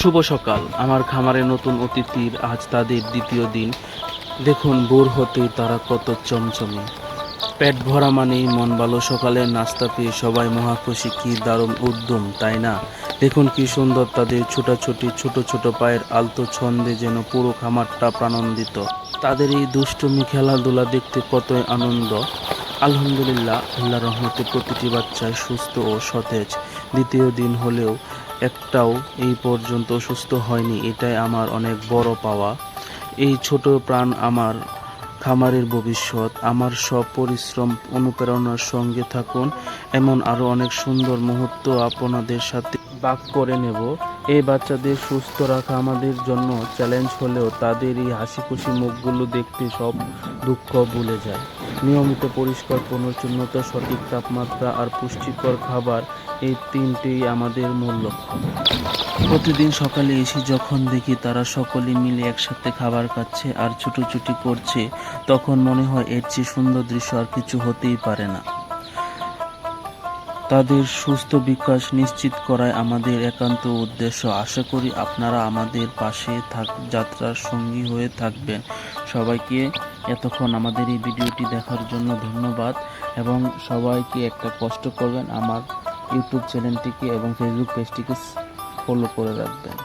শুভ সকাল। আমার খামারে নতুন অতিথির আজ তাদের দ্বিতীয় দিন। দেখুন, ভোর হতেই তারা কত চমচমে। পেট ভরা মানেই মন ভালো, সকালের নাস্তা পেয়ে সবাই মহাখুশি কি দারুণ উদ্যম, তাই না? দেখুন, কি সুন্দর তাদের ছোটাছুটি, ছোট ছোট পায়ের আলতো ছন্দে যেন পুরো খামারটা প্রানন্দিত তাদের এই দুষ্টমি খেলাধুলা দেখতে কতই আনন্দ। আলহামদুলিল্লাহ আল্লাহ রহমতে প্রতিটি বাচ্চায় সুস্থ ও সতেজ। দ্বিতীয় দিন হলেও একটাও এই পর্যন্ত সুস্থ হয়নি, এটাই আমার অনেক বড় পাওয়া। এই ছোট প্রাণ আমার, খামারের ভবিষ্যৎ। আমার সব পরিশ্রম, অনুপ্রেরণার সঙ্গে থাকুন। এমন আরও অনেক সুন্দর মুহূর্ত আপনাদের সাথে ভাগ করে নেব। এই বাচ্চাদের সুস্থ রাখা আমাদের জন্য চ্যালেঞ্জ হলেও তাদের এই হাসি খুশি মুখগুলো দেখতে সব দুঃখ ভুলে যায়। নিয়মিত পরিষ্কার পরিচ্ছন্নতা সঠিক তাপমাত্রা আর পুষ্টিকর খাবার এই তিনটেই আমাদের মূল লক্ষ্য। প্রতিদিন সকালে এসে যখন দেখি তারা সকলে মিলে একসাথে খাবার খাচ্ছে আর ছুটোছুটি করছে, তখন মনে হয় এর চেয়ে সুন্দর দৃশ্য আর কিছু হতেই পারে না। তাদের সুস্থ বিকাশ নিশ্চিত করায় আমাদের একান্ত উদ্দেশ্য। আশা করি আপনারা আমাদের পাশে থাক যাত্রার সঙ্গী হয়ে থাকবেন। সবাইকে এতক্ষণ আমাদের এই ভিডিওটি দেখার জন্য ধন্যবাদ এবং সবাইকে একটা কষ্ট করবেন। আমার ইউটিউব চ্যানেলটিকে এবং ফেসবুক পেজটিকে ফলো করে রাখবেন।